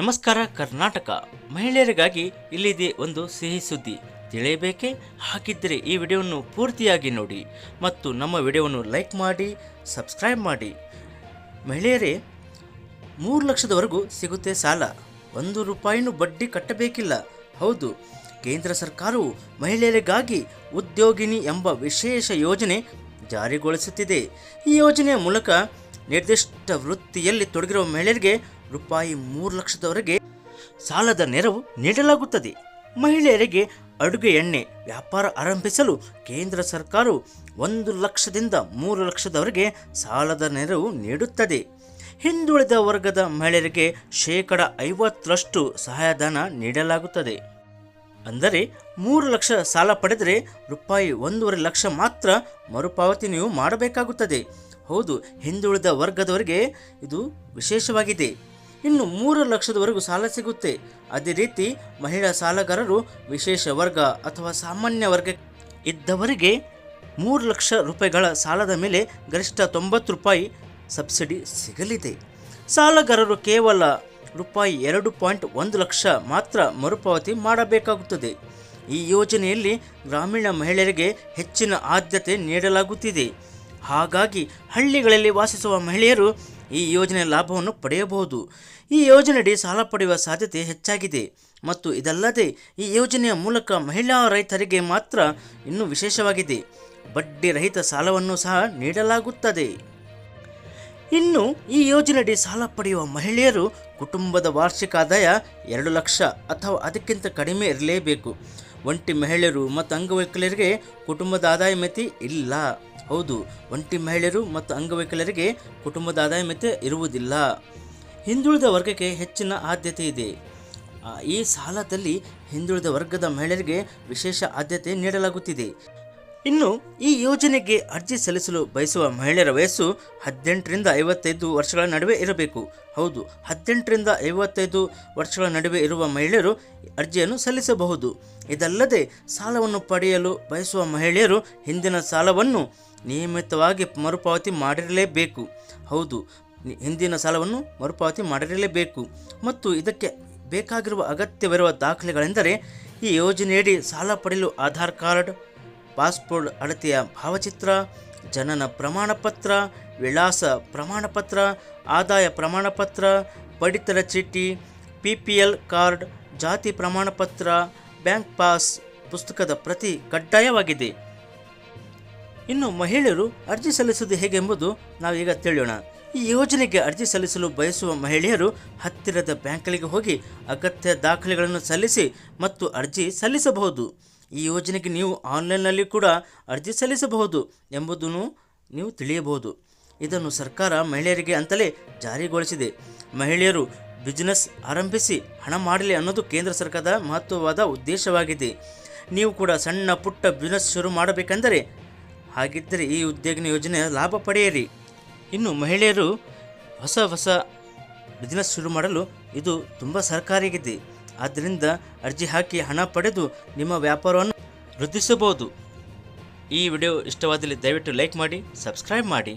ನಮಸ್ಕಾರ ಕರ್ನಾಟಕ. ಮಹಿಳೆಯರಿಗಾಗಿ ಇಲ್ಲಿದೆ ಒಂದು ಸಿಹಿ ಸುದ್ದಿ. ತಿಳಿಯಬೇಕೆ? ಹಾಗಿದ್ದರೆ ಈ ವಿಡಿಯೋವನ್ನು ಪೂರ್ತಿಯಾಗಿ ನೋಡಿ ಮತ್ತು ನಮ್ಮ ವಿಡಿಯೋವನ್ನು ಲೈಕ್ ಮಾಡಿ, ಸಬ್ಸ್ಕ್ರೈಬ್ ಮಾಡಿ. ಮಹಿಳೆಯರೇ, ಮೂರು ಲಕ್ಷದವರೆಗೂ ಸಿಗುತ್ತೆ ಸಾಲ. ಒಂದು ರೂಪಾಯಿನೂ ಬಡ್ಡಿ ಕಟ್ಟಬೇಕಿಲ್ಲ. ಹೌದು, ಕೇಂದ್ರ ಸರ್ಕಾರವು ಮಹಿಳೆಯರಿಗಾಗಿ ಉದ್ಯೋಗಿನಿ ಎಂಬ ವಿಶೇಷ ಯೋಜನೆ ಜಾರಿಗೊಳಿಸುತ್ತಿದೆ. ಈ ಯೋಜನೆಯ ಮೂಲಕ ನಿರ್ದಿಷ್ಟ ವೃತ್ತಿಯಲ್ಲಿ ತೊಡಗಿರುವ ಮಹಿಳೆಯರಿಗೆ ರೂಪಾಯಿ ಮೂರು ಲಕ್ಷದವರೆಗೆ ಸಾಲದ ನೆರವು ನೀಡಲಾಗುತ್ತದೆ. ಮಹಿಳೆಯರಿಗೆ ಅಡುಗೆ ಎಣ್ಣೆ ವ್ಯಾಪಾರ ಆರಂಭಿಸಲು ಕೇಂದ್ರ ಸರ್ಕಾರವು ಒಂದು ಲಕ್ಷದಿಂದ ಮೂರು ಲಕ್ಷದವರೆಗೆ ಸಾಲದ ನೆರವು ನೀಡುತ್ತದೆ. ಹಿಂದುಳಿದ ವರ್ಗದ ಮಹಿಳೆಯರಿಗೆ ಶೇಕಡ ಐವತ್ತರಷ್ಟು ಸಹಾಯಧನ ನೀಡಲಾಗುತ್ತದೆ. ಅಂದರೆ ಮೂರು ಲಕ್ಷ ಸಾಲ ಪಡೆದರೆ ರೂಪಾಯಿ ಒಂದೂವರೆ ಲಕ್ಷ ಮಾತ್ರ ಮರುಪಾವತಿ ನೀವು ಮಾಡಬೇಕಾಗುತ್ತದೆ. ಹೌದು, ಹಿಂದುಳಿದ ವರ್ಗದವರಿಗೆ ಇದು ವಿಶೇಷವಾಗಿದೆ. ಇನ್ನು ಮೂರು ಲಕ್ಷದವರೆಗೂ ಸಾಲ ಸಿಗುತ್ತೆ. ಅದೇ ರೀತಿ, ಮಹಿಳಾ ಸಾಲಗಾರರು ವಿಶೇಷ ವರ್ಗ ಅಥವಾ ಸಾಮಾನ್ಯ ವರ್ಗ ಇದ್ದವರಿಗೆ ಮೂರು ಲಕ್ಷ ರೂಪಾಯಿಗಳ ಸಾಲದ ಮೇಲೆ ಗರಿಷ್ಠ ತೊಂಬತ್ತು ರೂಪಾಯಿ ಸಬ್ಸಿಡಿ ಸಿಗಲಿದೆ. ಸಾಲಗಾರರು ಕೇವಲ ರೂಪಾಯಿ ಎರಡು ಪಾಯಿಂಟ್ ಒಂದು ಲಕ್ಷ ಮಾತ್ರ ಮರುಪಾವತಿ ಮಾಡಬೇಕಾಗುತ್ತದೆ. ಈ ಯೋಜನೆಯಲ್ಲಿ ಗ್ರಾಮೀಣ ಮಹಿಳೆಯರಿಗೆ ಹೆಚ್ಚಿನ ಆದ್ಯತೆ ನೀಡಲಾಗುತ್ತಿದೆ. ಹಾಗಾಗಿ ಹಳ್ಳಿಗಳಲ್ಲಿ ವಾಸಿಸುವ ಮಹಿಳೆಯರು ಈ ಯೋಜನೆಯ ಲಾಭವನ್ನು ಪಡೆಯಬಹುದು. ಈ ಯೋಜನೆಯಡಿ ಸಾಲ ಪಡೆಯುವ ಸಾಧ್ಯತೆ ಹೆಚ್ಚಾಗಿದೆ. ಮತ್ತು ಇದಲ್ಲದೆ ಈ ಯೋಜನೆಯ ಮೂಲಕ ಮಹಿಳಾ ರೈತರಿಗೆ ಮಾತ್ರ ಇನ್ನೂ ವಿಶೇಷವಾಗಿದೆ. ಬಡ್ಡಿ ರಹಿತ ಸಾಲವನ್ನು ಸಹ ನೀಡಲಾಗುತ್ತದೆ. ಇನ್ನು ಈ ಯೋಜನೆಯಡಿ ಸಾಲ ಪಡೆಯುವ ಮಹಿಳೆಯರು ಕುಟುಂಬದ ವಾರ್ಷಿಕ ಆದಾಯ ಎರಡು ಲಕ್ಷ ಅಥವಾ ಅದಕ್ಕಿಂತ ಕಡಿಮೆ ಇರಲೇಬೇಕು. ಒಂಟಿ ಮಹಿಳೆಯರು ಮತ್ತು ಅಂಗವೈಕಲ್ಯರಿಗೆ ಕುಟುಂಬದ ಆದಾಯ ಮಿತಿ ಇಲ್ಲ. ಹೌದು, ಒಂಟಿ ಮಹಿಳೆಯರು ಮತ್ತು ಅಂಗವೈಕಲ್ಯರಿಗೆ ಕುಟುಂಬದ ಆದಾಯ ಮಿತಿ ಇರುವುದಿಲ್ಲ. ಹಿಂದುಳಿದ ವರ್ಗಕ್ಕೆ ಹೆಚ್ಚಿನ ಆದ್ಯತೆ ಇದೆ. ಈ ಸಾಲದಲ್ಲಿ ಹಿಂದುಳಿದ ವರ್ಗದ ಮಹಿಳೆಯರಿಗೆ ವಿಶೇಷ ಆದ್ಯತೆ ನೀಡಲಾಗುತ್ತಿದೆ. ಇನ್ನು ಈ ಯೋಜನೆಗೆ ಅರ್ಜಿ ಸಲ್ಲಿಸಲು ಬಯಸುವ ಮಹಿಳೆಯರ ವಯಸ್ಸು ಹದಿನೆಂಟರಿಂದ ಐವತ್ತೈದು ವರ್ಷಗಳ ನಡುವೆ ಇರಬೇಕು. ಹೌದು, ಹದಿನೆಂಟರಿಂದ ಐವತ್ತೈದು ವರ್ಷಗಳ ನಡುವೆ ಇರುವ ಮಹಿಳೆಯರು ಅರ್ಜಿಯನ್ನು ಸಲ್ಲಿಸಬಹುದು. ಇದಲ್ಲದೆ ಸಾಲವನ್ನು ಪಡೆಯಲು ಬಯಸುವ ಮಹಿಳೆಯರು ಹಿಂದಿನ ಸಾಲವನ್ನು ನಿಯಮಿತವಾಗಿ ಮರುಪಾವತಿ ಮಾಡಿರಲೇಬೇಕು. ಹೌದು, ಹಿಂದಿನ ಸಾಲವನ್ನು ಮರುಪಾವತಿ ಮಾಡಿರಲೇಬೇಕು. ಮತ್ತು ಇದಕ್ಕೆ ಬೇಕಾಗಿರುವ ಅಗತ್ಯವಿರುವ ದಾಖಲೆಗಳೆಂದರೆ ಈ ಯೋಜನೆಯಡಿ ಸಾಲ ಪಡೆಯಲು ಆಧಾರ್ ಕಾರ್ಡ್ ಪಾಸ್ಪೋರ್ಟ್ ಅಳತೆಯ ಭಾವಚಿತ್ರ, ಜನನ ಪ್ರಮಾಣಪತ್ರ, ವಿಳಾಸ ಪ್ರಮಾಣಪತ್ರ, ಆದಾಯ ಪ್ರಮಾಣಪತ್ರ, ಪಡಿತರ ಚೀಟಿ ಪಿ ಪಿ ಎಲ್ ಕಾರ್ಡ್, ಜಾತಿ ಪ್ರಮಾಣಪತ್ರ, ಬ್ಯಾಂಕ್ ಪಾಸ್ ಪುಸ್ತಕದ ಪ್ರತಿ ಕಡ್ಡಾಯವಾಗಿದೆ. ಇನ್ನು ಮಹಿಳೆಯರು ಅರ್ಜಿ ಸಲ್ಲಿಸುವುದು ಹೇಗೆಂಬುದು ನಾವೀಗ ತಿಳಿಯೋಣ. ಈ ಯೋಜನೆಗೆ ಅರ್ಜಿ ಸಲ್ಲಿಸಲು ಬಯಸುವ ಮಹಿಳೆಯರು ಹತ್ತಿರದ ಬ್ಯಾಂಕ್ಗಳಿಗೆ ಹೋಗಿ ಅಗತ್ಯ ದಾಖಲೆಗಳನ್ನು ಸಲ್ಲಿಸಿ ಮತ್ತು ಅರ್ಜಿ ಸಲ್ಲಿಸಬಹುದು. ಈ ಯೋಜನೆಗೆ ನೀವು ಆನ್ಲೈನ್ನಲ್ಲಿ ಕೂಡ ಅರ್ಜಿ ಸಲ್ಲಿಸಬಹುದು ಎಂಬುದನ್ನು ನೀವು ತಿಳಿಯಬಹುದು. ಇದನ್ನು ಸರ್ಕಾರ ಮಹಿಳೆಯರಿಗೆ ಅಂತಲೇ ಜಾರಿಗೊಳಿಸಿದೆ. ಮಹಿಳೆಯರು ಬಿಸ್ನೆಸ್ ಆರಂಭಿಸಿ ಹಣ ಮಾಡಲಿ ಅನ್ನೋದು ಕೇಂದ್ರ ಸರ್ಕಾರದ ಮಹತ್ವವಾದ ಉದ್ದೇಶವಾಗಿದೆ. ನೀವು ಕೂಡ ಸಣ್ಣ ಪುಟ್ಟ ಬಿಸ್ನೆಸ್ ಶುರು ಮಾಡಬೇಕೆಂದರೆ ಹಾಗಿದ್ದರೆ ಈ ಉದ್ಯೋಗಿನ ಯೋಜನೆಯ ಲಾಭ ಪಡೆಯಿರಿ. ಇನ್ನು ಮಹಿಳೆಯರು ಹೊಸ ಹೊಸ ಬಿಸ್ನೆಸ್ ಶುರು ಮಾಡಲು ಇದು ತುಂಬ ಸಹಕಾರಿಯಾಗಿದೆ ಆದ್ದರಿಂದ ಅರ್ಜಿ ಹಾಕಿ ಹಣ ಪಡೆದು ನಿಮ್ಮ ವ್ಯಾಪಾರವನ್ನು ವೃದ್ಧಿಸಬಹುದು. ಈ ವಿಡಿಯೋ ಇಷ್ಟವಾದಲ್ಲಿ ದಯವಿಟ್ಟು ಲೈಕ್ ಮಾಡಿ, ಸಬ್ಸ್ಕ್ರೈಬ್ ಮಾಡಿ.